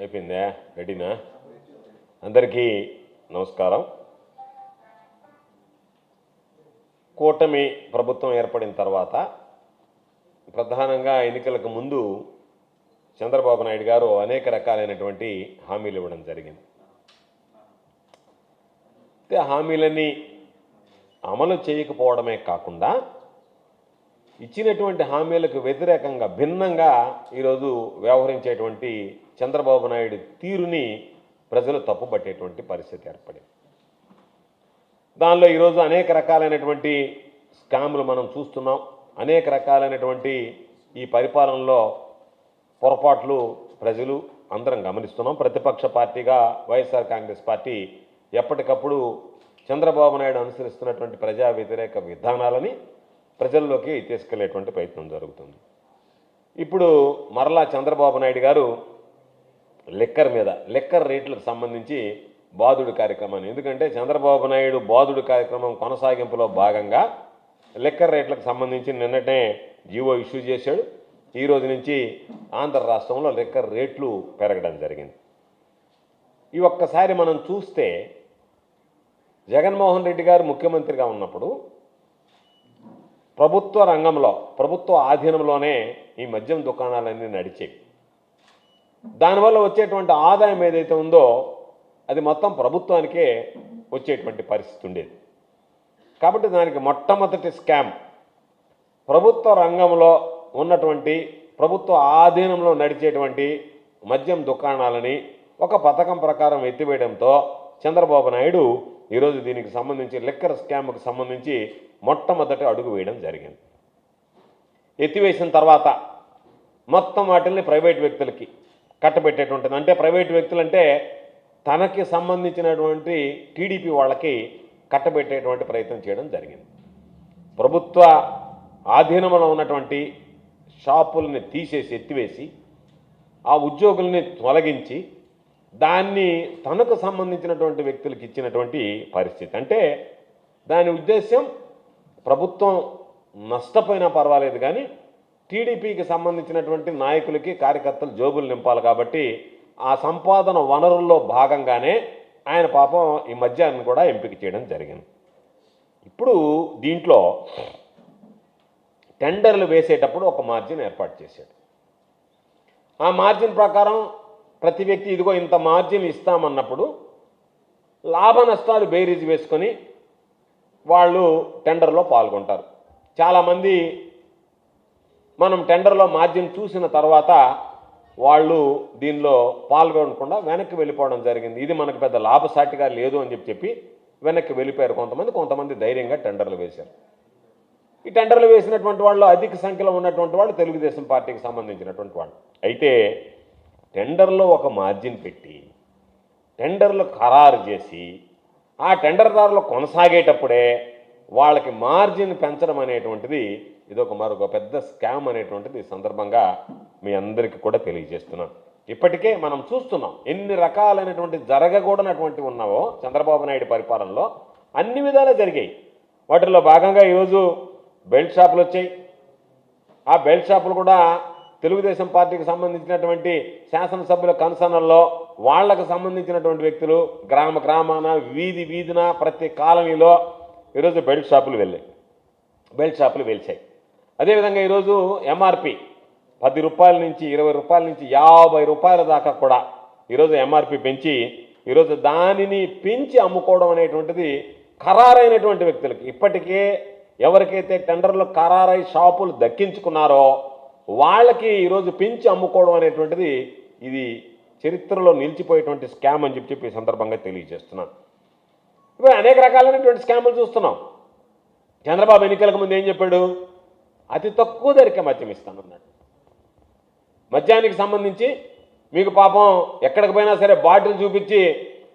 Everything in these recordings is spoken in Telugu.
అయిపోయిందా? రెడీనా? అందరికీ నమస్కారం. కూటమి ప్రభుత్వం ఏర్పడిన తర్వాత ప్రధానంగా ఎన్నికలకు ముందు చంద్రబాబు నాయుడు గారు అనేక రకాలైనటువంటి హామీలు ఇవ్వడం జరిగింది. అయితే ఆ హామీలన్నీ అమలు చేయకపోవడమే కాకుండా ఇచ్చినటువంటి హామీలకు వ్యతిరేకంగా భిన్నంగా ఈరోజు వ్యవహరించేటువంటి చంద్రబాబు నాయుడు తీరుని ప్రజలు తప్పుపట్టేటువంటి పరిస్థితి ఏర్పడింది. దానిలో ఈరోజు అనేక రకాలైనటువంటి స్కామ్లు మనం చూస్తున్నాం. అనేక రకాలైనటువంటి ఈ పరిపాలనలో పొరపాట్లు ప్రజలు అందరం గమనిస్తున్నాం. ప్రతిపక్ష పార్టీగా వైఎస్ఆర్ కాంగ్రెస్ పార్టీ ఎప్పటికప్పుడు చంద్రబాబు నాయుడు అనుసరిస్తున్నటువంటి ప్రజా వ్యతిరేక విధానాలని ప్రజల్లోకి తీసుకెళ్ళేటువంటి ప్రయత్నం జరుగుతుంది. ఇప్పుడు మరలా చంద్రబాబు నాయుడు గారు లిక్కర్ మీద లెక్కర్ రేట్లకు సంబంధించి బాధుడు కార్యక్రమాన్ని ఎందుకంటే చంద్రబాబు నాయుడు బాధుడు కార్యక్రమం కొనసాగింపులో భాగంగా లెక్కర్ రేట్లకు సంబంధించి నిన్నటే జీవో ఇష్యూ చేశాడు. ఈ రోజు నుంచి ఆంధ్ర రాష్ట్రంలో లెక్కర్ రేట్లు పెరగడం జరిగింది. ఈ ఒక్కసారి మనం చూస్తే జగన్మోహన్ రెడ్డి గారు ముఖ్యమంత్రిగా ఉన్నప్పుడు ప్రభుత్వ రంగంలో ప్రభుత్వ ఆధీనంలోనే ఈ మద్యం దుకాణాలన్నీ నడిచేవి. దానివల్ల వచ్చేటువంటి ఆదాయం ఏదైతే ఉందో అది మొత్తం ప్రభుత్వానికే వచ్చేటువంటి పరిస్థితి ఉండేది. కాబట్టి దానికి మొట్టమొదటి స్కామ్ ప్రభుత్వ రంగంలో ఉన్నటువంటి ప్రభుత్వ ఆధీనంలో నడిచేటువంటి మద్యం దుకాణాలని ఒక పథకం ప్రకారం ఎత్తివేయడంతో చంద్రబాబు నాయుడు ఈరోజు దీనికి సంబంధించి లిక్కర్ స్కామ్కి సంబంధించి మొట్టమొదటి అడుగు వేయడం జరిగింది. ఎత్తివేసిన తర్వాత మొత్తం వాటిల్ని ప్రైవేట్ వ్యక్తులకి కట్టబెట్టేటువంటిది. అంటే ప్రైవేట్ వ్యక్తులు అంటే తనకి సంబంధించినటువంటి టీడీపీ వాళ్ళకి కట్టబెట్టేటువంటి ప్రయత్నం చేయడం జరిగింది. ప్రభుత్వ ఆధీనంలో ఉన్నటువంటి షాపుల్ని తీసేసి ఎత్తివేసి ఆ ఉద్యోగుల్ని తొలగించి దాన్ని తనకు సంబంధించినటువంటి వ్యక్తులకు ఇచ్చినటువంటి పరిస్థితి. అంటే దాని ఉద్దేశం ప్రభుత్వం నష్టపోయినా పర్వాలేదు కానీ టీడీపీకి సంబంధించినటువంటి నాయకులకి కార్యకర్తలు జోబులు నింపాలి కాబట్టి ఆ సంపాదన వనరుల్లో భాగంగానే ఆయన పాపం ఈ మద్యాన్ని కూడా ఎంపిక చేయడం జరిగింది. ఇప్పుడు దీంట్లో టెండర్లు వేసేటప్పుడు ఒక మార్జిన్ ఏర్పాటు చేశాడు. ఆ మార్జిన్ ప్రకారం ప్రతి వ్యక్తి ఇదిగో ఇంత మార్జిన్ ఇస్తామన్నప్పుడు లాభ నష్టాలు బేరీజ్ వేసుకొని వాళ్ళు టెండర్లో పాల్గొంటారు. చాలామంది మనం టెండర్లో మార్జిన్ చూసిన తర్వాత వాళ్ళు దీనిలో పాల్గొనకుండా వెనక్కి వెళ్ళిపోవడం జరిగింది. ఇది మనకు పెద్ద లాభసాటిగా లేదు అని చెప్పి చెప్పి వెనక్కి వెళ్ళిపోయారు కొంతమంది. కొంతమంది ధైర్యంగా టెండర్లు వేశారు. ఈ టెండర్లు వేసినటువంటి వాళ్ళు అధిక సంఖ్యలో ఉన్నటువంటి వాళ్ళు తెలుగుదేశం పార్టీకి సంబంధించినటువంటి వాళ్ళు. అయితే టెండర్లో ఒక మార్జిన్ పెట్టి టెండర్లు ఖరారు చేసి ఆ టెండర్దారులు కొనసాగేటప్పుడే వాళ్ళకి మార్జిన్ పెంచడం అనేటువంటిది ఇది ఒక మరొక పెద్ద స్కామ్ అనేటువంటిది సందర్భంగా మీ అందరికీ కూడా తెలియజేస్తున్నాను. ఇప్పటికే మనం చూస్తున్నాం ఎన్ని రకాలైనటువంటి జరగకూడనటువంటి ఉన్నావో చంద్రబాబు నాయుడు పరిపాలనలో అన్ని విధాలు జరిగాయి. వాటిల్లో భాగంగా ఈరోజు బెల్ట్ షాపులు వచ్చాయి. ఆ బెల్ట్ షాపులు కూడా తెలుగుదేశం పార్టీకి సంబంధించినటువంటి శాసనసభ్యుల కన్సర్నల్లో వాళ్ళకు సంబంధించినటువంటి వ్యక్తులు గ్రామ గ్రామాన వీధి వీధిన ప్రతి కాలనీలో ఈరోజు బెల్ట్ షాపులు వెళ్ళాయి. బెల్ట్ షాపులు వెలిచాయి. అదేవిధంగా ఈరోజు ఎంఆర్పి పది రూపాయల నుంచి ఇరవై రూపాయల నుంచి యాభై రూపాయల దాకా కూడా ఈరోజు ఎంఆర్పి పెంచి ఈరోజు దానిని పెంచి అమ్ముకోవడం అనేటువంటిది ఖరారైనటువంటి వ్యక్తులకి ఇప్పటికే ఎవరికైతే టెండర్లు ఖరారై షాపులు దక్కించుకున్నారో వాళ్ళకి ఈరోజు పెంచి అమ్ముకోవడం అనేటువంటిది ఇది చరిత్రలో నిలిచిపోయేటువంటి స్కామ్ అని చెప్పి చెప్పి ఈ సందర్భంగా తెలియజేస్తున్నాను. ఇప్పుడు అనేక రకాలైనటువంటి స్కాములు చూస్తున్నాం. చంద్రబాబు ఎన్నికలకు ముందు ఏం చెప్పాడు? అతి తక్కువ ధరకే మద్యం ఇస్తానన్నాడు మద్యానికి సంబంధించి మీకు పాపం ఎక్కడికి పోయినా సరే బాటిల్ చూపించి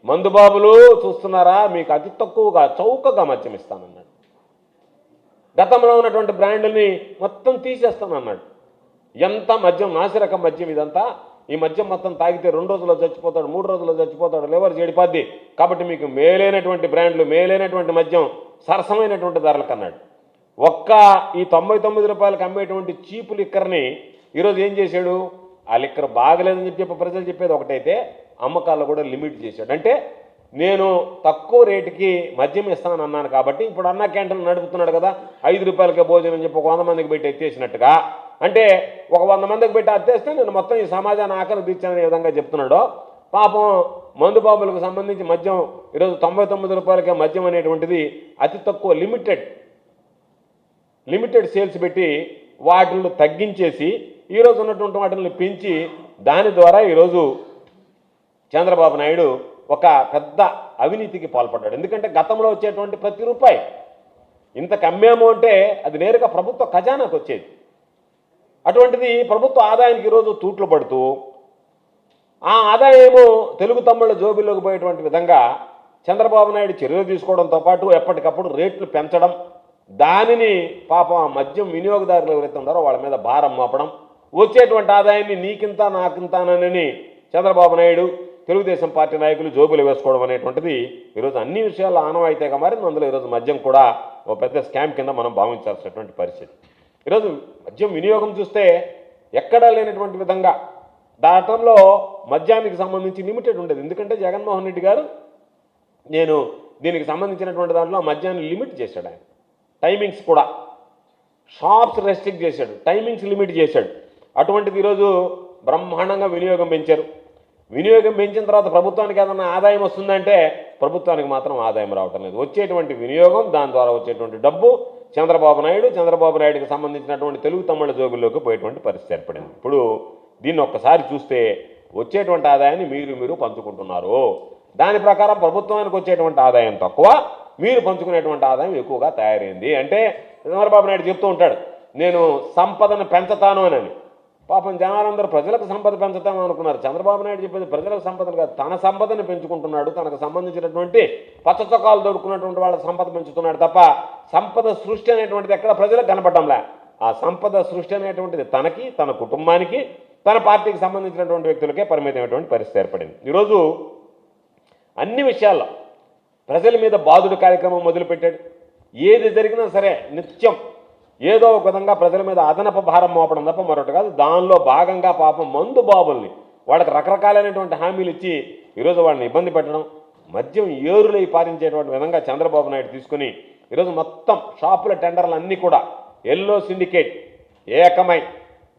మందుబాబులు చూస్తున్నారా? మీకు అతి తక్కువగా చౌకగా మద్యం ఇస్తానన్నాడు గతంలో ఉన్నటువంటి బ్రాండ్ని మొత్తం తీసేస్తానన్నాడు ఎంత మద్యం నాసిరకం మద్యం ఇదంతా? ఈ మద్యం మొత్తం తాగితే రెండు రోజుల్లో చచ్చిపోతాడు మూడు రోజుల్లో చచ్చిపోతాడు లివర్ చెడిపోద్ది. కాబట్టి మీకు మేలైనటువంటి బ్రాండ్లు మేలైనటువంటి మద్యం సరసమైనటువంటి ధరలకు అన్నాడు. ఒక్క ఈ తొంభై తొమ్మిది రూపాయలకు అమ్మేటువంటి చీపు లిక్కర్ని ఈరోజు ఏం చేశాడు? ఆ లిక్కర్ బాగలేదని చెప్పి చెప్పి ప్రజలు చెప్పేది ఒకటైతే అమ్మకాల్లో కూడా లిమిట్ చేశాడు. అంటే నేను తక్కువ రేటుకి మద్యం ఇస్తానని అన్నాను కాబట్టి ఇప్పుడు అన్న క్యాంటీన్ నడుపుతున్నాడు కదా ఐదు రూపాయలకే భోజనం చెప్పి కొంతమందికి పెట్టి ఎత్తేసినట్టుగా అంటే ఒక వంద మందికి పెట్టి అత్తేస్తే నేను మొత్తం ఈ సమాజాన్ని ఆకలి తీర్చాననే విధంగా చెప్తున్నాడు. పాపం మందు బాబులకు సంబంధించి మద్యం ఈరోజు తొంభై తొమ్మిది రూపాయలకే మద్యం అనేటువంటిది అతి తక్కువ లిమిటెడ్ లిమిటెడ్ సేల్స్ పెట్టి వాటిని తగ్గించేసి ఈరోజు ఉన్నటువంటి వాటిని పెంచి దాని ద్వారా ఈరోజు చంద్రబాబు నాయుడు ఒక పెద్ద అవినీతికి పాల్పడ్డాడు. ఎందుకంటే గతంలో వచ్చేటువంటి ప్రతి రూపాయి ఇంత కమ్మాము అంటే అది నేరుగా ప్రభుత్వ ఖజానాకు వచ్చేది. అటువంటిది ప్రభుత్వ ఆదాయానికి ఈరోజు తూట్లు పడుతూ ఆ ఆదాయము తెలుగు తమ్ముళ్ళ జోబీలోకి పోయేటువంటి విధంగా చంద్రబాబు నాయుడు చర్యలు తీసుకోవడంతో పాటు ఎప్పటికప్పుడు రేట్లు పెంచడం దానిని పాపం ఆ మద్యం వినియోగదారులు ఎవరైతే ఉన్నారో వాళ్ళ మీద భారం మోపడం వచ్చేటువంటి ఆదాయాన్ని నీకింత నాకింతానని చంద్రబాబు నాయుడు తెలుగుదేశం పార్టీ నాయకులు జోబులు వేసుకోవడం అనేటువంటిది ఈరోజు అన్ని విషయాల్లో ఆనవాయితీగా మారింది. అందులో ఈరోజు మద్యం కూడా ఒక పెద్ద స్కామ్ కింద మనం భావించాల్సినటువంటి పరిస్థితి. ఈరోజు మద్యం వినియోగం చూస్తే ఎక్కడా లేనటువంటి విధంగా దాటంలో మద్యానికి సంబంధించి లిమిటెడ్ ఉండేది. ఎందుకంటే జగన్మోహన్ రెడ్డి గారు నేను దీనికి సంబంధించినటువంటి దాంట్లో మద్యాన్ని లిమిట్ చేశాడు ఆయన. టైమింగ్స్ కూడా షాప్స్ రెస్ట్రిక్ట్ చేశాడు టైమింగ్స్ లిమిట్ చేశాడు. అటువంటిది ఈరోజు బ్రహ్మాండంగా వినియోగం పెంచారు. వినియోగం పెంచిన తర్వాత ప్రభుత్వానికి ఏదన్నా ఆదాయం వస్తుందంటే ప్రభుత్వానికి మాత్రం ఆదాయం రావటం లేదు. వచ్చేటువంటి వినియోగం దాని ద్వారా వచ్చేటువంటి డబ్బు చంద్రబాబు నాయుడు చంద్రబాబు నాయుడుకి సంబంధించినటువంటి తెలుగు తమ్ముళ్ళ జోబుల్లోకి పోయేటువంటి పరిస్థితి ఏర్పడింది. ఇప్పుడు దీన్ని ఒక్కసారి చూస్తే వచ్చేటువంటి ఆదాయాన్ని మీరు మీరు పంచుకుంటున్నారు. దాని ప్రకారం ప్రభుత్వానికి వచ్చేటువంటి ఆదాయం తక్కువ మీరు పంచుకునేటువంటి ఆదాయం ఎక్కువగా తయారైంది. అంటే చంద్రబాబు నాయుడు చెప్తూ ఉంటాడు నేను సంపదను పెంచుతాను అని. పాపం జనాలందరూ ప్రజలకు సంపద పెంచుతాం అనుకున్నారు. చంద్రబాబు నాయుడు చెప్పేది ప్రజలకు సంపదను కాదు తన సంపదను పెంచుకుంటున్నాడు. తనకు సంబంధించినటువంటి పచ్చ చొక్కాలు దొరుకున్నటువంటి వాళ్ళ సంపద పెంచుతున్నాడు తప్ప సంపద సృష్టి అనేటువంటిది ఎక్కడ ప్రజలకు కనపడంలే ఆ సంపద సృష్టి అనేటువంటిది తనకి తన కుటుంబానికి తన పార్టీకి సంబంధించినటువంటి వ్యక్తులకే పరిమితమైనటువంటి పరిస్థితి ఏర్పడింది. ఈరోజు అన్ని విషయాల్లో ప్రజల మీద బాధుడు కార్యక్రమం మొదలుపెట్టాడు. ఏది జరిగినా సరే నిత్యం ఏదో ఒక విధంగా ప్రజల మీద అదనపు భారం మోపడం తప్ప మరొకటి కాదు. దానిలో భాగంగా పాపం మందు బాబుల్ని వాళ్ళకి రకరకాలైనటువంటి హామీలు ఇచ్చి ఈరోజు వాళ్ళని ఇబ్బంది పెట్టడం మద్యం ఏరులై పాటించేటువంటి విధంగా చంద్రబాబు నాయుడు తీసుకుని ఈరోజు మొత్తం షాపుల టెండర్లు అన్నీ కూడా ఎల్లో సిండికేట్ ఏకమై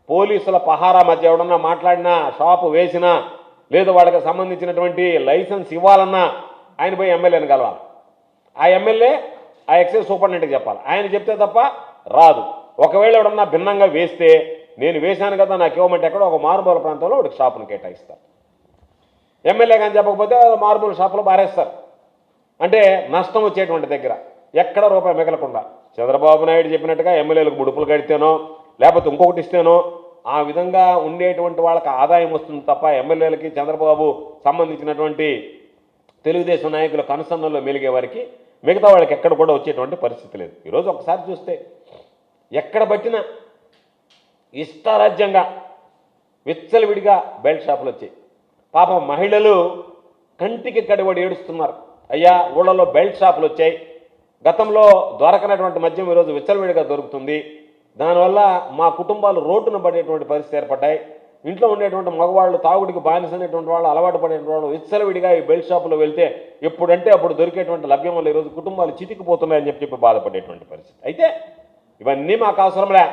పోలీసుల పహారా మధ్య ఎవడన్నా మాట్లాడినా షాపు వేసినా లేదు వాళ్ళకి సంబంధించినటువంటి లైసెన్స్ ఇవ్వాలన్నా ఆయన పోయి ఎమ్మెల్యేని కలవాలి. ఆ ఎమ్మెల్యే ఆ ఎక్సైజ్ సూపరింటెండెంట్కి చెప్పాలి. ఆయన చెప్తే తప్ప రాదు. ఒకవేళ ఎవడన్నా భిన్నంగా వేస్తే నేను వేశాను కదా నాకు ఇవ్వమంటే ఎక్కడో ఒక మారుమూల ప్రాంతంలో ఒకటి షాపును కేటాయిస్తారు. ఎమ్మెల్యే కానీ చెప్పకపోతే మారుమూల షాపులో బారేస్తారు అంటే నష్టం వచ్చేటువంటి దగ్గర ఎక్కడ రూపాయి మిగలకుండా. చంద్రబాబు నాయుడు చెప్పినట్టుగా ఎమ్మెల్యేలకు ముడుపులు కడితేనో లేకపోతే ఇంకొకటి ఇస్తేనో ఆ విధంగా ఉండేటువంటి వాళ్ళకి ఆదాయం వస్తుంది తప్ప ఎమ్మెల్యేలకి చంద్రబాబు సంబంధించినటువంటి తెలుగుదేశం నాయకుల కనుసన్నల్లో మెలిగే వారికి మిగతా వాళ్ళకి ఎక్కడ కూడా వచ్చేటువంటి పరిస్థితి లేదు. ఈరోజు ఒకసారి చూస్తే ఎక్కడ పట్టినా ఇష్టారాజ్యంగా విచ్చలవిడిగా బెల్ట్ షాపులు వచ్చాయి. పాపం మహిళలు కంటికి కడిబడి ఏడుస్తున్నారు. అయ్యా ఊళ్ళలో బెల్ట్ షాపులు వచ్చాయి. గతంలో దొరకనటువంటి మద్యం ఈరోజు విచ్చలవిడిగా దొరుకుతుంది. దానివల్ల మా కుటుంబాలు రోడ్డున పడేటువంటి పరిస్థితి ఏర్పడ్డాయి. ఇంట్లో ఉండేటువంటి మగవాళ్ళు తాగుడికి బానిసైనటువంటి వాళ్ళు అలవాటు పడేటువంటి వాళ్ళు విచ్చలవిడిగా ఈ బెల్ట్ షాపులో వెళ్తే ఎప్పుడంటే అప్పుడు దొరికేటువంటి లభ్యం వల్ల ఈరోజు కుటుంబాలు చితికిపోతున్నాయని చెప్పి చెప్పి బాధపడేటువంటి పరిస్థితి. అయితే ఇవన్నీ మాకు అవసరంలే.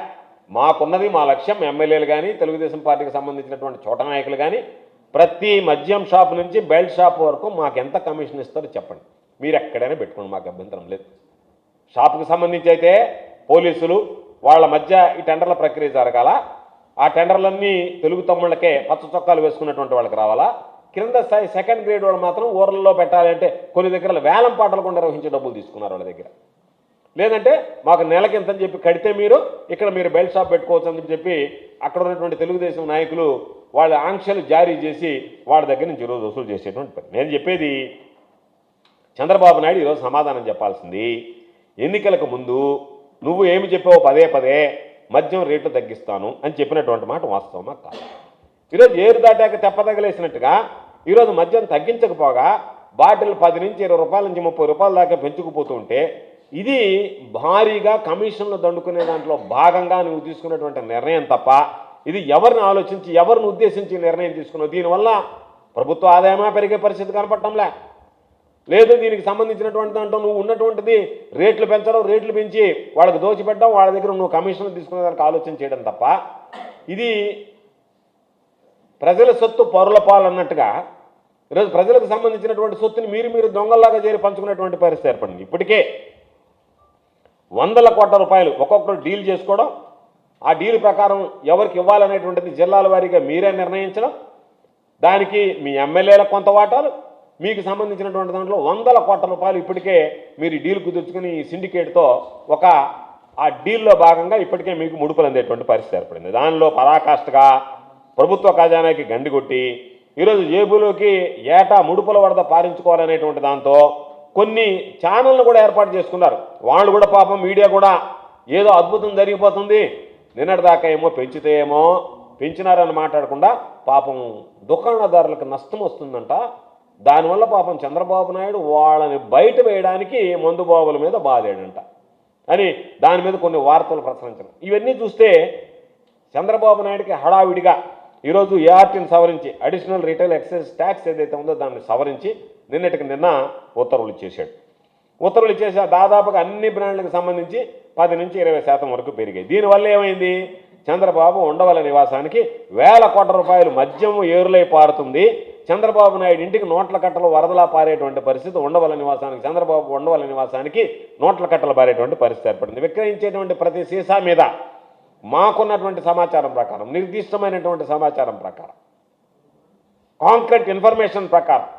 మాకున్నది మా లక్ష్యం ఎమ్మెల్యేలు కానీ తెలుగుదేశం పార్టీకి సంబంధించినటువంటి చోట నాయకులు కానీ ప్రతి మద్యం షాప్ నుంచి బెల్ట్ షాప్ వరకు మాకు ఎంత కమిషన్ ఇస్తారో చెప్పండి. మీరు ఎక్కడైనా పెట్టుకోండి మాకు అభ్యంతరం లేదు. షాప్కి సంబంధించి అయితే పోలీసులు వాళ్ళ మధ్య ఈ టెండర్ల ప్రక్రియ జరగాల. ఆ టెండర్లన్నీ తెలుగు తమ్ముళ్ళకే పచ్చ చొక్కాలు వేసుకున్నటువంటి వాళ్ళకి రావాలా? కింద స్థాయి సెకండ్ గ్రేడ్ వాళ్ళు మాత్రం ఊర్లలో పెట్టాలి అంటే కొన్ని దగ్గర వేలం పాటలు కూడా నిర్వహించే డబ్బులు తీసుకున్నారు వాళ్ళ దగ్గర. లేదంటే మాకు నెలకి ఎంత అని చెప్పి కడితే మీరు ఇక్కడ మీరు బెల్ట్ షాప్ పెట్టుకోవచ్చు అని చెప్పి అక్కడ ఉన్నటువంటి తెలుగుదేశం నాయకులు వాళ్ళ ఆంక్షలు జారీ చేసి వాళ్ళ దగ్గర నుంచి ఈరోజు వసూలు చేసేటువంటి పని. నేను చెప్పేది చంద్రబాబు నాయుడు ఈరోజు సమాధానం చెప్పాల్సింది ఎన్నికలకు ముందు నువ్వు ఏమి చెప్పావు పదే పదే మద్యం రేట్లు తగ్గిస్తాను అని చెప్పినటువంటి మాట వాస్తవమా కాదు. ఈరోజు ఏరు దాటాక తెప్పతగలేసినట్టుగా ఈరోజు మద్యం తగ్గించకపోగా బాటిల్ పది నుంచి ఇరవై రూపాయల నుంచి ముప్పై రూపాయల దాకా పెంచుకుపోతుంటే ఇది భారీగా కమిషన్లు దండుకునే దాంట్లో భాగంగా నువ్వు తీసుకున్నటువంటి నిర్ణయం తప్ప ఇది ఎవరిని ఆలోచించి ఎవరిని ఉద్దేశించి నిర్ణయం తీసుకున్నావు దీనివల్ల ప్రభుత్వ ఆదాయమా పెరిగే పరిస్థితి కనపడటంలే. లేదు దీనికి సంబంధించినటువంటి దాంట్లో నువ్వు ఉన్నటువంటిది రేట్లు పెంచడం రేట్లు పెంచి వాళ్ళకి దోచిపెట్టడం వాళ్ళ దగ్గర నువ్వు కమిషన్ తీసుకునే దానికి ఆలోచన చేయడం తప్ప ఇది ప్రజల సొత్తు పౌరుల పాలన్నట్టుగా ఈరోజు ప్రజలకు సంబంధించినటువంటి సొత్తుని మీరు మీరు దొంగల్లాగా చేరి పంచుకునేటువంటి పరిస్థితి ఏర్పడింది. ఇప్పటికే వందల కోట్ల రూపాయలు ఒక్కొక్కరు డీల్ చేసుకోవడం ఆ డీల్ ప్రకారం ఎవరికి ఇవ్వాలనేటువంటిది జిల్లాల వారీగా మీరే నిర్ణయించడం దానికి మీ ఎమ్మెల్యేలకు కొంత వాటాలు మీకు సంబంధించినటువంటి దాంట్లో వందల కోట్ల రూపాయలు ఇప్పటికే మీరు డీల్ కుదుర్చుకుని ఈ సిండికేట్తో ఒక ఆ డీల్లో భాగంగా ఇప్పటికే మీకు ముడుపులు అందేటువంటి పరిస్థితి ఏర్పడింది. దానిలో పరాకాష్ఠగా ప్రభుత్వ ఖజానాకి గండి కొట్టి ఈరోజు జేబులోకి ఏటా ముడుపుల వరద పారించుకోవాలనేటువంటి దాంతో కొన్ని ఛానళ్ళు కూడా ఏర్పాటు చేసుకున్నారు. వాళ్ళు కూడా పాపం మీడియా కూడా ఏదో అద్భుతం జరిగిపోతుంది. నిన్నటిదాకా ఏమో పెంచితే ఏమో పెంచినారని మాట్లాడకుండా పాపం దుకాణదారులకు నష్టం వస్తుందంట. దానివల్ల పాపం చంద్రబాబు నాయుడు వాళ్ళని బయట వేయడానికి మందు బాబుల మీద బాధాడంట. అని దాని మీద కొన్ని వార్తలు ప్రసరించడం ఇవన్నీ చూస్తే చంద్రబాబు నాయుడికి హడావిడిగా ఈరోజు ఏఆర్టీని సవరించి అడిషనల్ రిటైల్ ఎక్సైజ్ ట్యాక్స్ ఏదైతే ఉందో దాన్ని సవరించి నిన్నటికి నిన్న ఉత్తర్వులు చేశాడు. ఉత్తర్వులు ఇచ్చేసా దాదాపుగా అన్ని బ్రాండ్లకు సంబంధించి పది నుంచి ఇరవై శాతం వరకు పెరిగాయి. దీనివల్ల ఏమైంది? చంద్రబాబు ఉండవల నివాసానికి వేల కోట్ల రూపాయలు మద్యం ఏరులై పారుతుంది. చంద్రబాబు నాయుడు ఇంటికి నోట్ల కట్టలు వరదలా పారేటువంటి పరిస్థితి ఉండవల నివాసానికి చంద్రబాబు ఉండవల నివాసానికి నోట్ల కట్టలు పారేటువంటి పరిస్థితి ఏర్పడింది. విక్రయించేటువంటి ప్రతి సీసా మీద మాకున్నటువంటి సమాచారం ప్రకారం నిర్దిష్టమైనటువంటి సమాచారం ప్రకారం కాంక్రీట్ ఇన్ఫర్మేషన్ ప్రకారం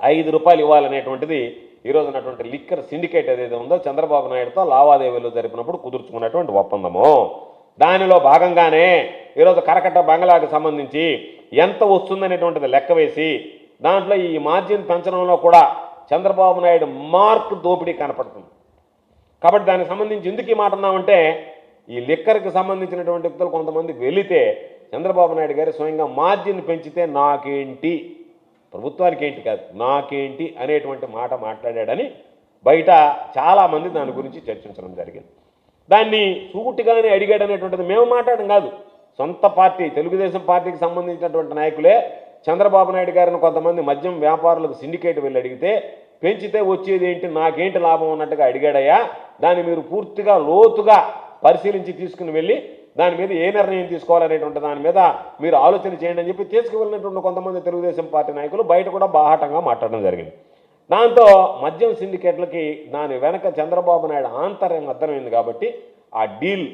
ఐదు రూపాయలు ఇవ్వాలనేటువంటిది ఈరోజు ఉన్నటువంటి లిక్కర్ సిండికేట్ ఏదైతే ఉందో చంద్రబాబు నాయుడుతో లావాదేవీలు జరిపినప్పుడు కుదుర్చుకున్నటువంటి ఒప్పందము. దానిలో భాగంగానే ఈరోజు కరకట్ట బంగ్లాకు సంబంధించి ఎంత వస్తుందనేటువంటిది లెక్క వేసి దాంట్లో ఈ మార్జిన్ పెంచడంలో కూడా చంద్రబాబు నాయుడు మార్క్ దోపిడీ కనపడుతుంది. కాబట్టి దానికి సంబంధించి ఎందుకు ఈ మాట అన్నామంటే ఈ లిక్కర్కి సంబంధించినటువంటి వ్యక్తులు కొంతమంది వెళితే చంద్రబాబు నాయుడు గారు స్వయంగా మార్జిన్ పెంచితే నాకేంటి? ప్రభుత్వానికి ఏంటి కాదు నాకేంటి అనేటువంటి మాట మాట్లాడాడని బయట చాలామంది దాని గురించి చర్చించడం జరిగింది. దాన్ని సూటిగానే అడిగాడు అనేటువంటిది మేము మాట్లాడడం కాదు. సొంత పార్టీ తెలుగుదేశం పార్టీకి సంబంధించినటువంటి నాయకులే చంద్రబాబు నాయుడు గారిని కొంతమంది మద్యం వ్యాపారులకు సిండికేట్ వెళ్ళి అడిగితే పెంచితే వచ్చేది ఏంటి? నాకేంటి లాభం? ఉన్నట్టుగా అడిగాడయ్యా. దాన్ని మీరు పూర్తిగా లోతుగా పరిశీలించి తీసుకుని వెళ్ళి దాని మీద ఏ నిర్ణయం తీసుకోవాలనేటువంటి దాని మీద మీరు ఆలోచన చేయండి అని చెప్పి తీసుకువెళ్ళినటువంటి కొంతమంది తెలుగుదేశం పార్టీ నాయకులు బయట కూడా బాహాటంగా మాట్లాడడం జరిగింది. దాంతో మద్యం సిండికేట్లకి దాని వెనక చంద్రబాబు నాయుడు ఆంతర్యం అర్థమైంది కాబట్టి ఆ డీల్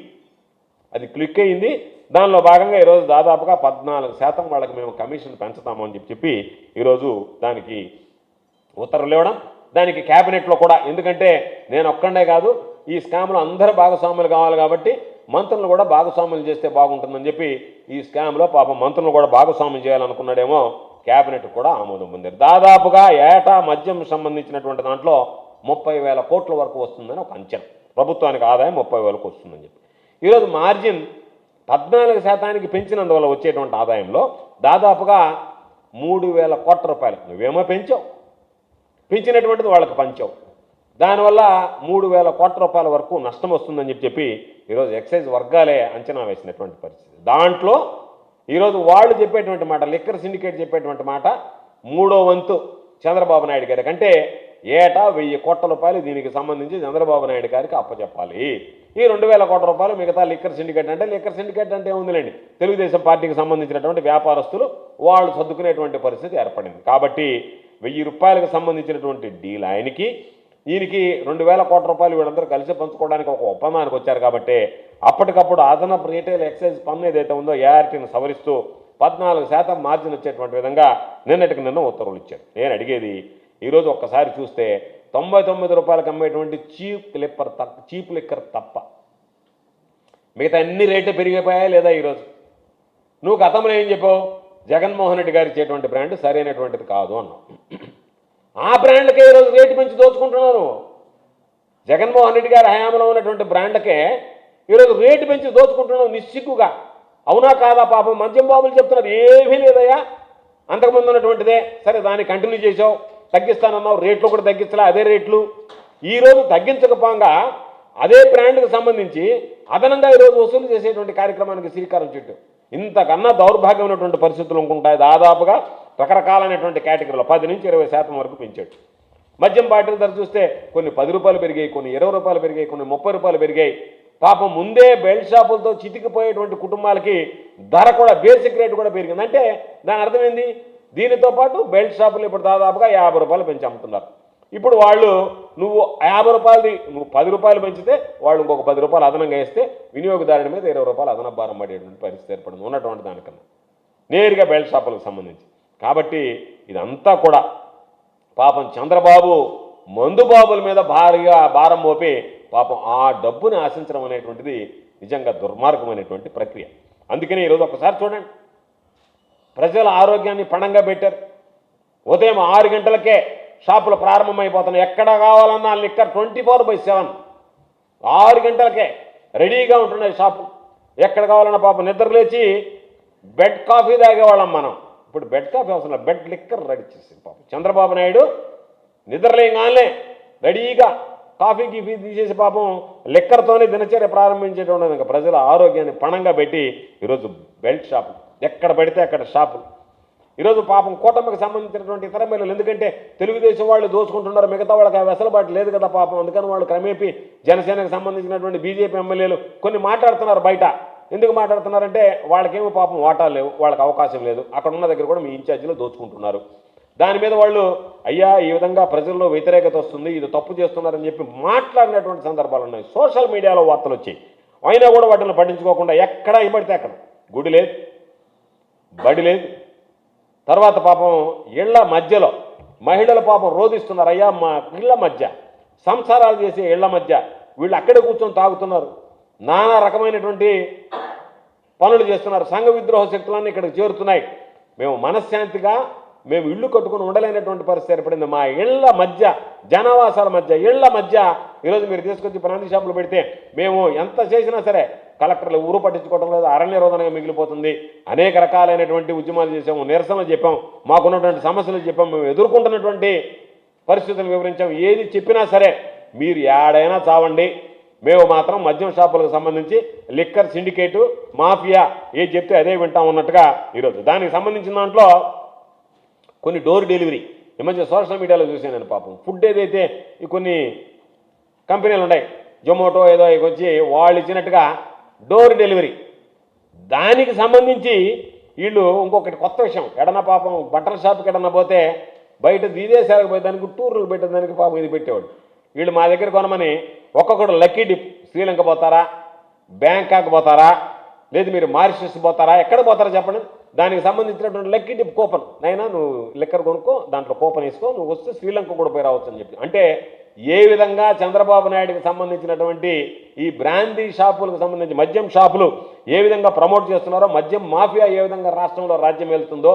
అది క్లిక్ అయింది. దానిలో భాగంగా ఈరోజు దాదాపుగా పద్నాలుగు శాతం వాళ్ళకి మేము కమిషన్ పెంచుతాము అని చెప్పి చెప్పి ఈరోజు దానికి ఉత్తర్వులు ఇవ్వడం దానికి క్యాబినెట్లో కూడా ఎందుకంటే నేను ఒక్కడే కాదు ఈ స్కామ్లో అందరూ భాగస్వాములు కావాలి కాబట్టి మంత్రులు కూడా భాగస్వాములు చేస్తే బాగుంటుందని చెప్పి ఈ స్కామ్లో పాపం మంత్రులు కూడా భాగస్వామ్యం చేయాలనుకున్నాడేమో క్యాబినెట్ కూడా ఆమోదం పొందారు. దాదాపుగా ఏటా మద్యం సంబంధించినటువంటి దాంట్లో ముప్పై వేల కోట్ల వరకు వస్తుందని ఒక అంచనా. ప్రభుత్వానికి ఆదాయం ముప్పై వేలకు వస్తుందని చెప్పి. ఈరోజు మార్జిన్ పద్నాలుగు శాతానికి పెంచినందువల్ల వచ్చేటువంటి ఆదాయంలో దాదాపుగా మూడు వేల కోట్ల రూపాయలు. నువ్వేమో పెంచావు. పెంచినటువంటిది వాళ్ళకి పంచావు. దానివల్ల మూడు వేల కోట్ల రూపాయల వరకు నష్టం వస్తుందని చెప్పి చెప్పి ఈరోజు ఎక్సైజ్ వర్గాలే అంచనా వేసినటువంటి పరిస్థితి. దాంట్లో ఈరోజు వాళ్ళు చెప్పేటువంటి మాట లిక్కర్ సిండికేట్ చెప్పేటువంటి మాట మూడో వంతు చంద్రబాబు నాయుడు గారికి. అంటే ఏటా వెయ్యి కోట్ల రూపాయలు దీనికి సంబంధించి చంద్రబాబు నాయుడు గారికి అప్పచెప్పాలి. ఈ రెండు వేల కోట్ల రూపాయలు మిగతా లిక్కర్ సిండికేట్ అంటే లిక్కర్ సిండికేట్ అంటే ఏముందిలేండి? తెలుగుదేశం పార్టీకి సంబంధించినటువంటి వ్యాపారస్తులు వాళ్ళు సర్దుకునేటువంటి పరిస్థితి ఏర్పడింది. కాబట్టి వెయ్యి రూపాయలకు సంబంధించినటువంటి డీల్ ఆయనకి దీనికి రెండు వేల కోట్ల రూపాయలు వీళ్ళందరూ కలిసి పంచుకోవడానికి ఒక ఒప్పందానికి వచ్చారు కాబట్టి అప్పటికప్పుడు అదనపు రీటైల్ ఎక్సైజ్ పన్ను ఏదైతే ఉందో ఏఆర్టీని సవరిస్తూ పద్నాలుగు శాతం మార్జిన్ వచ్చేటువంటి విధంగా నిన్నటికి నిన్న ఉత్తర్వులు ఇచ్చారు. నేను అడిగేది ఈరోజు ఒక్కసారి చూస్తే తొంభై తొమ్మిది రూపాయలకు అమ్మేటువంటి చీప్ లిప్పర్ తప్ప చీప్ లిక్కర్ తప్ప. మిగతా అన్ని రేట్లు పెరిగిపోయాయా లేదా ఈరోజు? నువ్వు గతంలో ఏం చెప్పావు? జగన్మోహన్ రెడ్డి గారు ఇచ్చేటువంటి బ్రాండ్ సరైనటువంటిది కాదు అన్నావు. ఆ బ్రాండ్కే ఈరోజు రేటు పెంచి దోచుకుంటున్నారు. జగన్మోహన్ రెడ్డి గారి హయాంలో ఉన్నటువంటి బ్రాండ్కే ఈరోజు రేటు పెంచి దోచుకుంటున్నావు నిస్సిగ్గుగా. అవునా కాదా పాపం? మద్యం బాబులు చెప్తున్నారు. ఏమీ లేదయ్యా. అంతకుముందు ఉన్నటువంటిదే. సరే దాన్ని కంటిన్యూ చేసావు తగ్గిస్తానన్నావు. రేట్లు కూడా తగ్గించలే అదే రేట్లు. ఈరోజు తగ్గించకపోగా అదే బ్రాండ్కి సంబంధించి అదనంగా ఈరోజు వసూలు చేసేటువంటి కార్యక్రమానికి శ్రీకారం చుట్టూ. ఇంతకన్నా దౌర్భాగ్యమైనటువంటి పరిస్థితులు ఉంటాయి దాదాపుగా రకరకాలైనటువంటి కేటగిరీలో పది నుంచి ఇరవై శాతం వరకు పెంచాడు. మద్యం బాటిల్ ధర చూస్తే కొన్ని పది రూపాయలు పెరిగాయి కొన్ని ఇరవై రూపాయలు పెరిగాయి కొన్ని ముప్పై రూపాయలు పెరిగాయి. పాపం ముందే బెల్ట్ షాపులతో చితికిపోయేటువంటి కుటుంబాలకి ధర కూడా బేసిక్ రేట్ కూడా పెరిగింది. అంటే దాని అర్థమైంది దీనితో పాటు బెల్ట్ షాపులు ఇప్పుడు దాదాపుగా యాభై రూపాయలు పెంచి అమ్ముతున్నారు. ఇప్పుడు వాళ్ళు నువ్వు యాభై రూపాయలది నువ్వు పది రూపాయలు పెంచితే వాళ్ళు ఇంకొక పది రూపాయలు అదనంగా వేస్తే వినియోగదారుని మీద ఇరవై రూపాయలు అదన భారం పడేటువంటి పరిస్థితి ఏర్పడింది ఉన్నటువంటి దానికన్నా. నేరుగా బెల్ట్ షాపులకు సంబంధించి. కాబట్టి ఇదంతా కూడా పాపం చంద్రబాబు మందు బాబుల మీద భారీగా భారం మోపి పాపం ఆ డబ్బుని ఆశించడం అనేటువంటిది నిజంగా దుర్మార్గమైనటువంటి ప్రక్రియ. అందుకని ఈరోజు ఒకసారి చూడండి. ప్రజల ఆరోగ్యాన్ని పణంగా పెట్టారు. ఉదయం ఆరు గంటలకే షాపులు ప్రారంభమైపోతున్నాయి. ఎక్కడ కావాలన్నా liquor twenty four by seven. ఆరు గంటలకే రెడీగా ఉంటున్నాయి షాపు. ఎక్కడ కావాలన్నా పాపం నిద్ర లేచి బెడ్ కాఫీ తాగేవాళ్ళం మనం. ఇప్పుడు బెడ్ కాఫీ అవసరం బెడ్ లిక్కర్ రెడీ చేసింది పాపం. చంద్రబాబు నాయుడు నిద్రలేగానే రెడీగా కాఫీ గీఫీ తీసేసి పాపం లిక్కర్తోనే దినచర్య ప్రారంభించేటువంటి ఇంకా ప్రజల ఆరోగ్యాన్ని పణంగా పెట్టి ఈరోజు బెల్ట్ షాపు. ఎక్కడ పడితే అక్కడ షాపులు ఈరోజు పాపం కూటమికి సంబంధించినటువంటి ఇతర మహిళలు ఎందుకంటే తెలుగుదేశం వాళ్ళు దోచుకుంటున్నారు మిగతా వాళ్ళకి ఆ వెసలుబాటు లేదు కదా పాపం. అందుకని వాళ్ళు క్రమేపీ జనసేనకు సంబంధించినటువంటి బీజేపీ ఎమ్మెల్యేలు కొన్ని మాట్లాడుతున్నారు బయట. ఎందుకు మాట్లాడుతున్నారంటే వాళ్ళకేమో పాపం వాటాలు లేవు వాళ్ళకి అవకాశం లేదు. అక్కడ ఉన్న దగ్గర కూడా మీ ఇన్ఛార్జీలో దోచుకుంటున్నారు. దాని మీద వాళ్ళు అయ్యా ఈ విధంగా ప్రజల్లో వ్యతిరేకత వస్తుంది ఇది తప్పు చేస్తున్నారని చెప్పి మాట్లాడినటువంటి సందర్భాలు ఉన్నాయి. సోషల్ మీడియాలో వార్తలు వచ్చాయి. అయినా కూడా వాటిని పట్టించుకోకుండా ఎక్కడ ఇవ్వడితే అక్కడ. గుడి లేదు బడి లేదు తర్వాత పాపం ఇళ్ళ మధ్యలో మహిళల పాపం రోధిస్తున్నారు అయ్యా మా ఇళ్ళ మధ్య. సంసారాలు చేసే ఇళ్ళ మధ్య. వీళ్ళు అక్కడే కూర్చొని తాగుతున్నారు. నానా రకమైనటువంటి పనులు చేస్తున్నారు. సంఘ విద్రోహ శక్తులన్నీ ఇక్కడికి చేరుతున్నాయి. మేము మనశ్శాంతిగా మేము ఇల్లు కట్టుకుని ఉండలేనటువంటి పరిస్థితి ఏర్పడింది. మా ఇళ్ళ మధ్య జనవాసాల మధ్య ఇళ్ళ మధ్య ఈరోజు మీరు తీసుకొచ్చి ప్రాంతీయ షాపులు పెడితే మేము ఎంత చేసినా సరే కలెక్టర్లు ఊరు పట్టించుకోవడం లేదు అరణ్య రోధనగా మిగిలిపోతుంది. అనేక రకాలైనటువంటి ఉద్యమాలు చేసాము నిరసన చెప్పాం మాకున్నటువంటి సమస్యలు చెప్పాం మేము ఎదుర్కొంటున్నటువంటి పరిస్థితులు వివరించాం ఏది చెప్పినా సరే మీరు ఏడైనా చావండి. మేము మాత్రం మద్యం షాపులకు సంబంధించి లిక్కర్ సిండికేటు మాఫియా ఏది చెప్తే అదే వింటాం ఉన్నట్టుగా ఈరోజు. దానికి సంబంధించిన దాంట్లో కొన్ని డోర్ డెలివరీ. ఈ మధ్య సోషల్ మీడియాలో చూసాను నేను పాపం. ఫుడ్ ఏదైతే ఈ కొన్ని కంపెనీలు ఉన్నాయి జొమాటో ఏదో ఇవి వచ్చి వాళ్ళు ఇచ్చినట్టుగా డోర్ డెలివరీ. దానికి సంబంధించి వీళ్ళు ఇంకొకటి కొత్త విషయం. ఎడన పాపం బట్టల షాప్కి ఎడన పోతే బయట విదేశాలకు పోయి దానికి టూర్లు పెట్టేదానికి పాపం ఇది పెట్టేవాడు. వీళ్ళు మా దగ్గర కొనమని ఒక్కొక్కడు లక్కీ డిప్. శ్రీలంక పోతారా? బ్యాంకాక్ పోతారా? లేదు మీరు మారిషస్ పోతారా? ఎక్కడ పోతారా చెప్పండి. దానికి సంబంధించినటువంటి లక్కీ డిప్ కూపన్. నైనా నువ్వు లెక్కర్ కొనుక్కో దాంట్లో కూపన్ వేసుకో నువ్వు వస్తే శ్రీలంక కూడా పోయి రావచ్చు అని చెప్పి. అంటే ఏ విధంగా చంద్రబాబు నాయుడుకి సంబంధించినటువంటి ఈ బ్రాందీ షాపులకు సంబంధించి మద్యం షాపులు ఏ విధంగా ప్రమోట్ చేస్తున్నారో మద్యం మాఫియా ఏ విధంగా రాష్ట్రంలో రాజ్యం వెళ్తుందో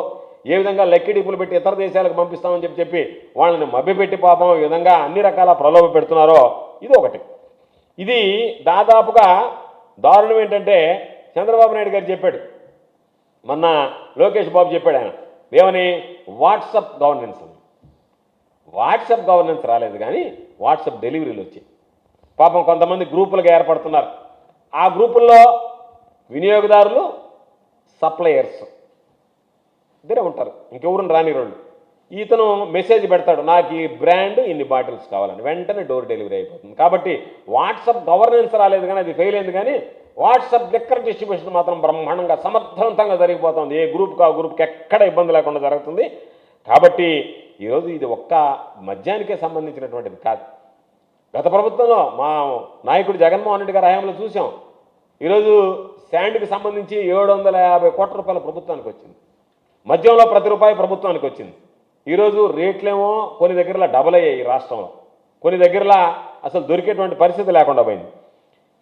ఏ విధంగా లెక్కిడిపులు పెట్టి ఇతర దేశాలకు పంపిస్తామని చెప్పి చెప్పి వాళ్ళని మభ్యపెట్టి పాపం ఈ విధంగా అన్ని రకాల ప్రలోభ పెడుతున్నారో ఇది ఒకటి. ఇది దాదాపుగా దారుణం ఏంటంటే చంద్రబాబు నాయుడు గారు చెప్పాడు మొన్న లోకేష్ బాబు చెప్పాడు ఆయన ఏమని? వాట్సప్ గవర్నెన్స్ అని. వాట్సప్ గవర్నెన్స్ రాలేదు కానీ వాట్సప్ డెలివరీలు వచ్చాయి. పాపం కొంతమంది గ్రూపులుగా ఏర్పడుతున్నారు. ఆ గ్రూపుల్లో వినియోగదారులు సప్లయర్స్. ఇద్దరే ఉంటారు ఇంకెవరిని రాని వాళ్ళు ఇతను మెసేజ్ పెడతాడు నాకు ఈ బ్రాండ్ ఇన్ని బాటిల్స్ కావాలని. వెంటనే డోర్ డెలివరీ అయిపోతుంది. కాబట్టి వాట్సాప్ గవర్నెన్స్ రాలేదు కానీ అది ఫెయిల్ అయింది కానీ వాట్సాప్ లిక్కర్ డిస్ట్రిబ్యూషన్ మాత్రం బ్రహ్మాండంగా సమర్థవంతంగా జరిగిపోతుంది. ఏ గ్రూప్కి ఆ గ్రూప్కి ఎక్కడ ఇబ్బంది లేకుండా జరుగుతుంది. కాబట్టి ఈరోజు ఇది ఒక్క మద్యానికే సంబంధించినటువంటిది కాదు. గత ప్రభుత్వంలో మా నాయకుడు జగన్మోహన్ రెడ్డి గారి హయాంలో చూసాం. ఈరోజు శాండ్కి సంబంధించి ఏడు వందల యాభై కోట్ల రూపాయల ప్రభుత్వానికి వచ్చింది. మద్యంలో ప్రతి రూపాయి ప్రభుత్వానికి వచ్చింది. ఈరోజు రేట్లేమో కొన్ని దగ్గరలో డబల్ అయ్యాయి ఈ రాష్ట్రంలో. కొన్ని దగ్గరలో అసలు దొరికేటువంటి పరిస్థితి లేకుండా పోయింది.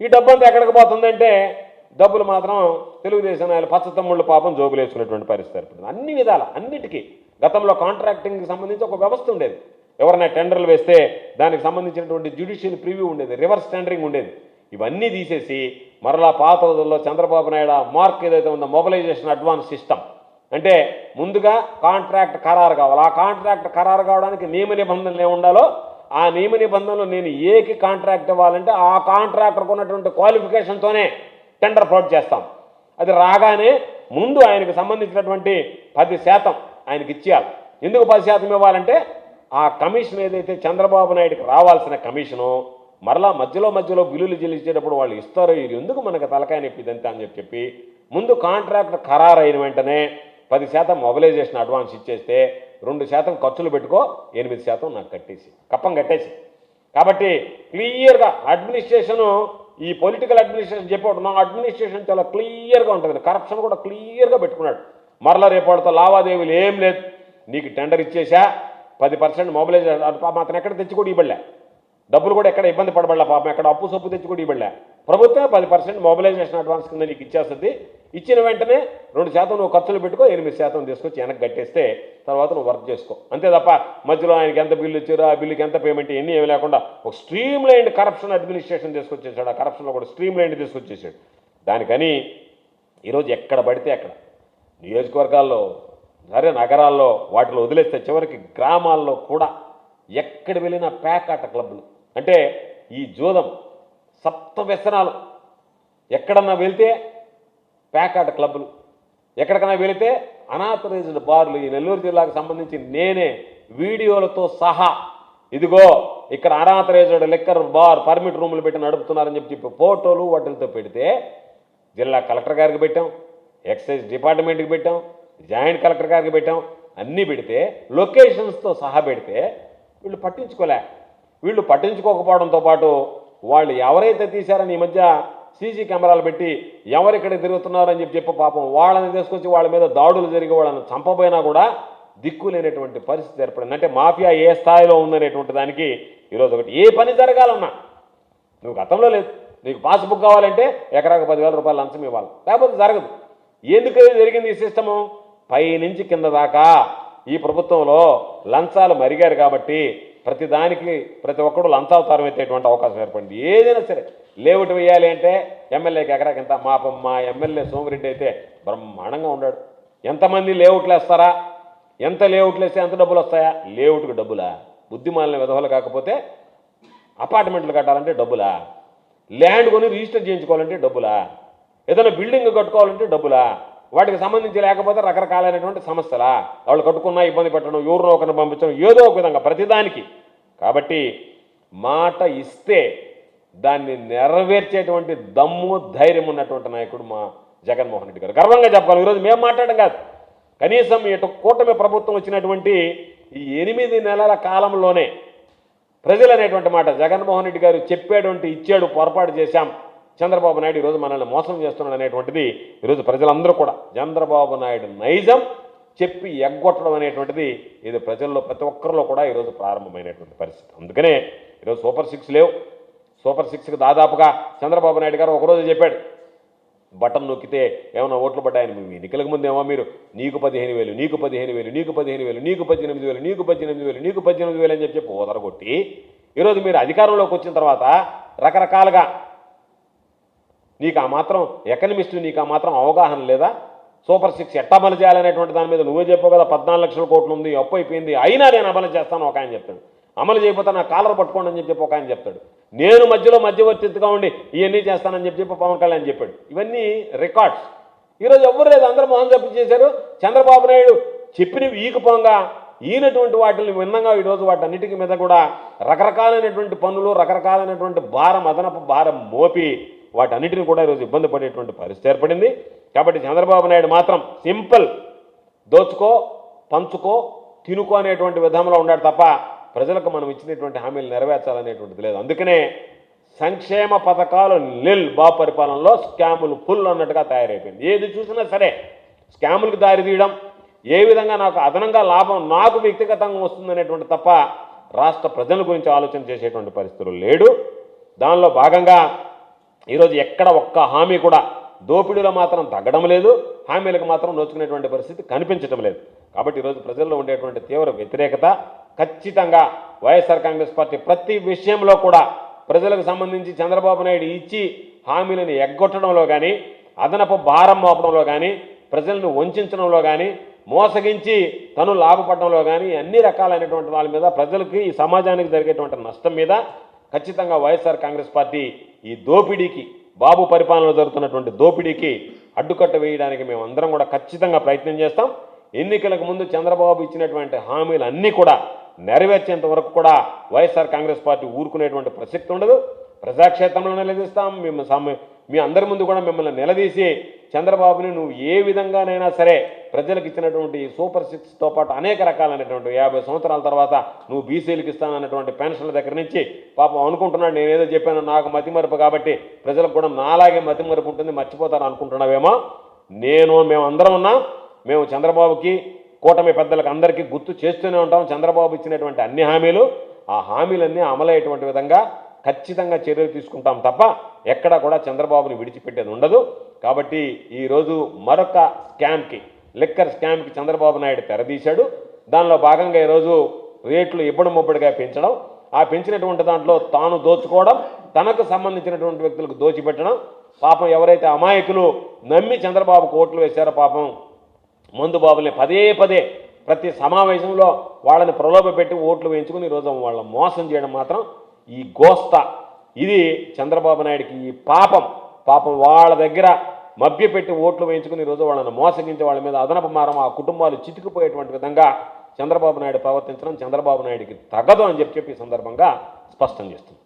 ఈ డబ్బు అంతా ఎక్కడికి పోతుందంటే డబ్బులు మాత్రం తెలుగుదేశం నాయకులు పచ్చతమ్ముళ్ళు పాపం జోబులేసుకునేటువంటి పరిస్థితి ఏర్పడింది. అన్ని విధాల అన్నిటికీ. గతంలో కాంట్రాక్టింగ్కి సంబంధించి ఒక వ్యవస్థ ఉండేది. ఎవరైనా టెండర్లు వేస్తే దానికి సంబంధించినటువంటి జ్యుడిషియల్ ప్రివ్యూ ఉండేది రివర్స్ టెండరింగ్ ఉండేది. ఇవన్నీ తీసేసి మరలా పాత రోజుల్లో చంద్రబాబు నాయుడు మార్క్ ఏదైతే ఉందో మొబిలైజేషన్ అడ్వాన్స్ సిస్టమ్ అంటే ముందుగా కాంట్రాక్ట్ ఖరారు కావాలి. ఆ కాంట్రాక్ట్ ఖరారు కావడానికి నియమ నిబంధనలు ఏముండాలో ఉండాలో ఆ నియమ నిబంధనలు నేను ఏకి కాంట్రాక్ట్ ఇవ్వాలంటే ఆ కాంట్రాక్టర్కు ఉన్నటువంటి క్వాలిఫికేషన్తోనే టెండర్ ఫ్రాడ్ చేస్తాం. అది రాగానే ముందు ఆయనకు సంబంధించినటువంటి పది శాతం ఆయనకి ఇచ్చేయాలి. ఎందుకు పది శాతం ఇవ్వాలంటే ఆ కమిషన్ ఏదైతే చంద్రబాబు నాయుడుకి రావాల్సిన కమిషను మరలా మధ్యలో మధ్యలో బిల్లులు చెల్లించేటప్పుడు వాళ్ళు ఇస్తారో ఇది ఎందుకు మనకు తలకాయ నొప్పి ఇదంతా అని చెప్పి చెప్పి ముందు కాంట్రాక్ట్ ఖరారు అయిన వెంటనే పది శాతం మొబిలైజేషన్ అడ్వాన్స్ ఇచ్చేస్తే రెండు శాతం ఖర్చులు పెట్టుకో ఎనిమిది శాతం నాకు కట్టేసి. కప్పం కట్టేసి. కాబట్టి క్లియర్గా అడ్మినిస్ట్రేషను ఈ పొలిటికల్ అడ్మినిస్ట్రేషన్ చెప్పాడు నా అడ్మినిస్ట్రేషన్ చాలా క్లియర్గా ఉంటుంది. కరప్షన్ కూడా క్లియర్గా పెట్టుకున్నాడు. మరలా రేపటితో లావాదేవీలు ఏం లేదు. నీకు టెండర్ ఇచ్చేసా పది పర్సెంట్ మొబిలైజ్ అతను ఎక్కడ తెచ్చి కూడా ఇవ్వలే డబ్బులు కూడా ఎక్కడ ఇబ్బంది పడబడలే పాపం. ఎక్కడ అప్పు సొప్పు తెచ్చి కూడా ఇవ్వలే ప్రభుత్వం పది పర్సెంట్ మొబిలైజేషన్ అడ్వాన్స్ కింద నీకు ఇచ్చేస్తుంది. ఇచ్చిన వెంటనే రెండు శాతం నువ్వు ఖర్చులు పెట్టుకో ఎనిమిది శాతం తీసుకొచ్చి వెనక్కి కట్టేస్తే తర్వాత నువ్వు వర్క్ చేసుకో. అంతే తప్ప మధ్యలో ఆయనకి ఎంత బిల్లు ఇచ్చారో ఆ బిల్లుకి ఎంత పేమెంట్ ఎన్ని ఏమి లేకుండా ఒక స్ట్రీమ్ లైన్ కరప్షన్ అడ్మినిస్ట్రేషన్ తీసుకొచ్చేసాడు. ఆ కరప్షన్లో కూడా స్ట్రీమ్ లైన్ తీసుకొచ్చేసాడు. దానికని ఈరోజు ఎక్కడ పడితే అక్కడ నియోజకవర్గాల్లో సరే నగరాల్లో వాటిలో వదిలేస్తే చివరికి గ్రామాల్లో కూడా ఎక్కడ వెళ్ళినా పేకాట క్లబ్లు. అంటే ఈ జూదం సప్త వ్యసనాలు. ఎక్కడన్నా వెళితే ప్యాకాట్ క్లబ్లు ఎక్కడికైనా వెళితే అనాథరైజ్డ్ బార్లు ఈ నెల్లూరు జిల్లాకు సంబంధించి నేనే వీడియోలతో సహా ఇదిగో ఇక్కడ అనాథరైజ్డ్ లిక్కర్ బార్ పర్మిట్ రూములు పెట్టి నడుపుతున్నారని చెప్పి చెప్పి ఫోటోలు వాటిలతో పెడితే జిల్లా కలెక్టర్ గారికి పెట్టాం ఎక్సైజ్ డిపార్ట్మెంట్కి పెట్టాం జాయింట్ కలెక్టర్ గారికి పెట్టాం అన్నీ పెడితే లొకేషన్స్తో సహా పెడితే వీళ్ళు పట్టించుకోలే. వీళ్ళు పట్టించుకోకపోవడంతో పాటు వాళ్ళు ఎవరైతే తీశారని ఈ మధ్య సీసీ కెమెరాలు పెట్టి ఎవరిక్కడ తిరుగుతున్నారని చెప్పి చెప్పి పాపం వాళ్ళని తీసుకొచ్చి వాళ్ళ మీద దాడులు జరిగి వాళ్ళని చంపబోయినా కూడా దిక్కు లేనటువంటి పరిస్థితి ఏర్పడింది. అంటే మాఫియా ఏ స్థాయిలో ఉందనేటువంటి దానికి ఈరోజు ఒకటి. ఏ పని జరగాలన్నా నువ్వు గతంలో లేదు. నీకు పాస్బుక్ కావాలంటే ఎకరాకు పదివేల రూపాయలు లంచం ఇవ్వాలి. లేకపోతే జరగదు. ఎందుకు జరిగింది ఈ సిస్టము? పై నుంచి కింద దాకా ఈ ప్రభుత్వంలో లంచాలు మరిగారు కాబట్టి ప్రతి దానికి ప్రతి ఒక్కడు లంచావతారం ఎత్తేటువంటి అవకాశం ఏర్పడింది. ఏదైనా సరే లేఅవుట్ వేయాలి అంటే ఎమ్మెల్యేకి ఎకరాకి ఎంత? మా మా ఎమ్మెల్యే సోమిరెడ్డి అయితే బ్రహ్మాండంగా ఉన్నాడు. ఎంతమంది లేఅవుట్లు వేస్తారా? ఎంత లేఅవుట్లు వేస్తే ఎంత డబ్బులు వస్తాయా? లేఅవుట్కి డబ్బులా? బుద్ధిమాలిన విధవలు కాకపోతే అపార్ట్మెంట్లు కట్టాలంటే డబ్బులా? ల్యాండ్ కొని రిజిస్టర్ చేయించుకోవాలంటే డబ్బులా? ఏదైనా బిల్డింగ్ కట్టుకోవాలంటే డబ్బులా? వాటికి సంబంధించి లేకపోతే రకరకాలైనటువంటి సమస్యలా. వాళ్ళు కట్టుకున్నా ఇబ్బంది పెట్టడం ఎవరినో ఒకరిని పంపించడం ఏదో ఒక విధంగా ప్రతిదానికి. కాబట్టి మాట ఇస్తే దాన్ని నెరవేర్చేటువంటి దమ్ము ధైర్యం ఉన్నటువంటి నాయకుడు మా జగన్మోహన్ రెడ్డి గారు. గర్వంగా చెప్పాలి ఈరోజు మేము మాట్లాడడం కాదు. కనీసం ఇటు కూటమి ప్రభుత్వం వచ్చినటువంటి ఈ ఎనిమిది నెలల కాలంలోనే ప్రజలు అనేటువంటి మాట జగన్మోహన్ రెడ్డి గారు చెప్పేటువంటి ఇచ్చాడు పొరపాటు చేశాం. చంద్రబాబు నాయుడు ఈరోజు మనల్ని మోసం చేస్తున్నాడు అనేటువంటిది ఈరోజు ప్రజలందరూ కూడా చంద్రబాబు నాయుడు నైజం చెప్పి ఎగ్గొట్టడం అనేటువంటిది ఇది ప్రజల్లో ప్రతి ఒక్కరిలో కూడా ఈరోజు ప్రారంభమైనటువంటి పరిస్థితి. అందుకనే ఈరోజు సూపర్ సిక్స్ లేవు. సూపర్ సిక్స్కి దాదాపుగా చంద్రబాబు నాయుడు గారు ఒకరోజు చెప్పాడు బటన్ నొక్కితే ఏమైనా ఓట్లు పడ్డాయని మీ ఎన్నికలకు ముందేమో మీరు నీకు పదిహేను వేలు నీకు పదిహేను వేలు నీకు పదిహేను వేలు నీకు పద్దెనిమిది వేలు నీకు పద్దెనిమిది వేలు నీకు పద్దెనిమిది వేలు అని చెప్పి చెప్పి ఓదరగొట్టి ఈరోజు మీరు అధికారంలోకి వచ్చిన తర్వాత రకరకాలుగా నీకు ఆ మాత్రం ఎకనమిస్ట్ నీకు ఆ మాత్రం అవగాహన లేదా? సూపర్ సిక్స్ ఎట్ట అమలు చేయాలనేటువంటి దాని మీద నువ్వే చెప్పావు కదా పద్నాలుగు లక్షల కోట్లు ఉంది అప్పు అయిపోయింది అయినా నేను అమలు చేస్తాను ఒక ఆయన చెప్తాడు. అమలు చేయకపోతే నా కాలర్ పట్టుకోండి అని చెప్పి ఒక ఆయన చెప్తాడు. నేను మధ్యలో మధ్యవర్తిగా ఉండి ఇవన్నీ చేస్తానని చెప్పి చెప్పి పవన్ కళ్యాణ్ చెప్పాడు. ఇవన్నీ రికార్డ్స్. ఈరోజు ఎవరు లేదు అందరూ మోహన్ చెప్పి చేశారు. చంద్రబాబు నాయుడు చెప్పినవి ఈకపోంగా ఈనటువంటి వాటిని విన్నంగా ఈరోజు వాటన్నిటికీ మీద కూడా రకరకాలైనటువంటి పనులు రకరకాలైనటువంటి భారం అదనపు భారం మోపి వాటన్నిటిని కూడా ఈరోజు ఇబ్బంది పడేటువంటి పరిస్థితి ఏర్పడింది. కాబట్టి చంద్రబాబు నాయుడు మాత్రం సింపుల్ దోచుకో పంచుకో తినుకో అనేటువంటి విధంలో ఉన్నాడు తప్ప ప్రజలకు మనం ఇచ్చినటువంటి హామీలు నెరవేర్చాలనేటువంటిది లేదు. అందుకనే సంక్షేమ పథకాలు నిల్ బా పరిపాలనలో స్కాములు ఫుల్ అన్నట్టుగా తయారైపోయింది. ఏది చూసినా సరే స్కాములకు దారి తీయడం ఏ విధంగా నాకు అదనంగా లాభం నాకు వ్యక్తిగతంగా వస్తుందనేటువంటి తప్ప రాష్ట్ర ప్రజల గురించి ఆలోచన చేసేటువంటి పరిస్థితులు లేడు. దానిలో భాగంగా ఈరోజు ఎక్కడ ఒక్క హామీ కూడా దోపిడీలో మాత్రం తగ్గడం లేదు హామీలకు మాత్రం నోచుకునేటువంటి పరిస్థితి కనిపించడం లేదు. కాబట్టి ఈరోజు ప్రజల్లో ఉండేటువంటి తీవ్ర వ్యతిరేకత ఖచ్చితంగా వైఎస్ఆర్ కాంగ్రెస్ పార్టీ ప్రతి విషయంలో కూడా ప్రజలకు సంబంధించి చంద్రబాబు నాయుడు ఇచ్చి హామీలను ఎగ్గొట్టడంలో కానీ అదనపు భారం మోపడంలో కానీ ప్రజలను వంచడంలో కానీ మోసగించి తను లాభపడడంలో కానీ అన్ని రకాలైనటువంటి వాళ్ళ మీద ప్రజలకి ఈ సమాజానికి జరిగేటువంటి నష్టం మీద ఖచ్చితంగా వైఎస్ఆర్ కాంగ్రెస్ పార్టీ ఈ దోపిడీకి బాబు పరిపాలనలో జరుగుతున్నటువంటి దోపిడీకి అడ్డుకట్ట వేయడానికి మేము అందరం కూడా ఖచ్చితంగా ప్రయత్నం చేస్తాం. ఎన్నికలకు ముందు చంద్రబాబు ఇచ్చినటువంటి హామీలు అన్నీ కూడా నెరవేర్చేంత వరకు కూడా వైఎస్ఆర్ కాంగ్రెస్ పార్టీ ఊరుకునేటువంటి ప్రసక్తి ఉండదు. ప్రజాక్షేత్రంలో నిలదీస్తాం. మేము మీ అందరి ముందు కూడా మిమ్మల్ని నిలదీసి చంద్రబాబుని నువ్వు ఏ విధంగానైనా సరే ప్రజలకు ఇచ్చినటువంటి సూపర్ సిక్స్తో పాటు అనేక రకాలైనటువంటి యాభై సంవత్సరాల తర్వాత నువ్వు బీసీలకు ఇస్తానన్నటువంటి పెన్షన్ల దగ్గర నుంచి పాపం అనుకుంటున్నాడు నేను ఏదో చెప్పాను నాకు మతిమరుపు కాబట్టి ప్రజలకు కూడా నాలాగే మతిమరుపు ఉంటుంది మర్చిపోతారు అనుకుంటున్నావేమో. నేను మేము అందరం ఉన్నాం మేము చంద్రబాబుకి కూటమి పెద్దలకు అందరికీ గుర్తు చేస్తూనే ఉంటాం చంద్రబాబు ఇచ్చినటువంటి అన్ని హామీలు ఆ హామీలన్నీ అమలయ్యేటువంటి విధంగా ఖచ్చితంగా చర్యలు తీసుకుంటాం తప్ప ఎక్కడా కూడా చంద్రబాబుని విడిచిపెట్టేది ఉండదు. కాబట్టి ఈరోజు మరొక స్కామ్కి లిక్కర్ స్కామ్కి చంద్రబాబు నాయుడు తెరదీశాడు. దానిలో భాగంగా ఈరోజు రేట్లు ఇబ్బడి ముబ్బడిగా పెంచడం ఆ పెంచినటువంటి దాంట్లో తాను దోచుకోవడం తనకు సంబంధించినటువంటి వ్యక్తులకు దోచిపెట్టడం పాపం ఎవరైతే అమాయకులు నమ్మి చంద్రబాబుకు ఓట్లు వేశారో పాపం మందు బాబుల్ని పదే పదే ప్రతి సమావేశంలో వాళ్ళని ప్రలోభ పెట్టి ఓట్లు వేయించుకుని ఈరోజు వాళ్ళ మోసం చేయడం మాత్రం ఈ గోస్త. ఇది చంద్రబాబు నాయుడికి ఈ పాపం. పాపం వాళ్ళ దగ్గర మభ్యపెట్టి ఓట్లు వేయించుకుని ఈరోజు వాళ్ళని మోసగించే వాళ్ళ మీద అదనపు మారం ఆ కుటుంబాలు చితికిపోయేటువంటి విధంగా చంద్రబాబు నాయుడు ప్రవర్తించడం చంద్రబాబు నాయుడికి తగదు అని చెప్పి చెప్పి సందర్భంగా స్పష్టం చేస్తుంది.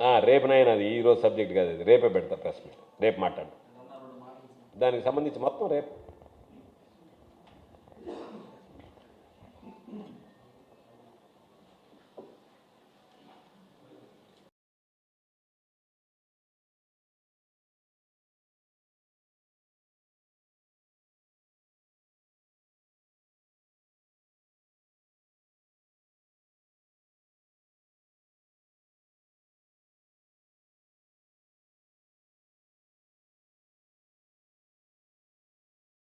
ఈ రేపు నాయన అది ఈరోజు సబ్జెక్ట్ కాదు అది రేపే పెడతా ప్రెస్ మీట్. రేపు మాట్లాడు. దానికి సంబంధించి మొత్తం రేపు.